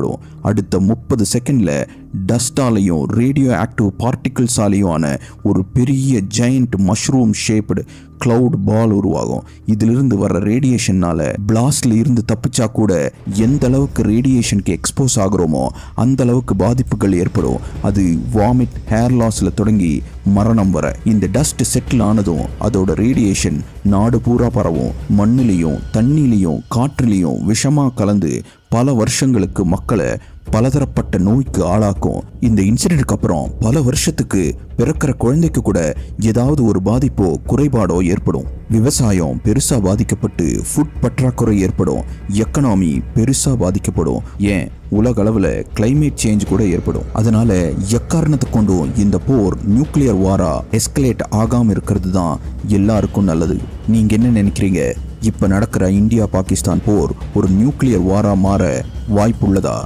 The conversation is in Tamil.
ஏற்படும் அடுத்த முப்பது செகண்ட்ல டஸ்டாலையும் ரேடியோ ஆக்டிவ் பார்ட்டிகிள்ஸாலையும் ஆன ஒரு பெரிய giant mushroom shaped cloud ball உருவாகும். இதிலிருந்து வர்ற ரேடியேஷன்னால் பிளாஸ்டில் இருந்து தப்பிச்சா கூட எந்த அளவுக்கு ரேடியேஷனுக்கு எக்ஸ்போஸ் ஆகுறோமோ அந்த அளவுக்கு பாதிப்புகள் ஏற்படும். அது வாமிட் ஹேர் லாஸில் தொடங்கி மரணம் வர. இந்த டஸ்ட் செட்டில் ஆனதும் அதோட ரேடியேஷன் நாடு பூரா பரவும். மண்ணிலையும் தண்ணிலையும் காற்றிலையும் விஷமாக கலந்து பல வருஷங்களுக்கு மக்களை பலதரப்பட்ட நோய்க்கு ஆளாக்கும். இந்த இன்சிடென்ட்க்கு அப்புறம் பல வருஷத்துக்கு பிறக்கிற குழந்தைக்கு கூட ஏதாவது ஒரு பாதிப்போ குறைபாடோ ஏற்படும். விவசாயம் பெருசா பாதிக்கப்பட்டு ஃபுட் பற்றாக்குறை ஏற்படும். எக்கனாமி பெருசா பாதிக்கப்படும். ஏன்? உலக அளவுல கிளைமேட் சேஞ்ச் கூட ஏற்படும். அதனால எக்காரணத்தை கொண்டும் இந்த போர் நியூக்ளியர் வாரா எஸ்கலேட் ஆகாம இருக்கிறது தான் எல்லாருக்கும் நல்லது. நீங்க என்ன நினைக்கிறீங்க? இப்ப நடக்கிற இந்தியா பாகிஸ்தான் போர் ஒரு நியூக்ளியர் வாரா மாற வாய்ப்புள்ளதா?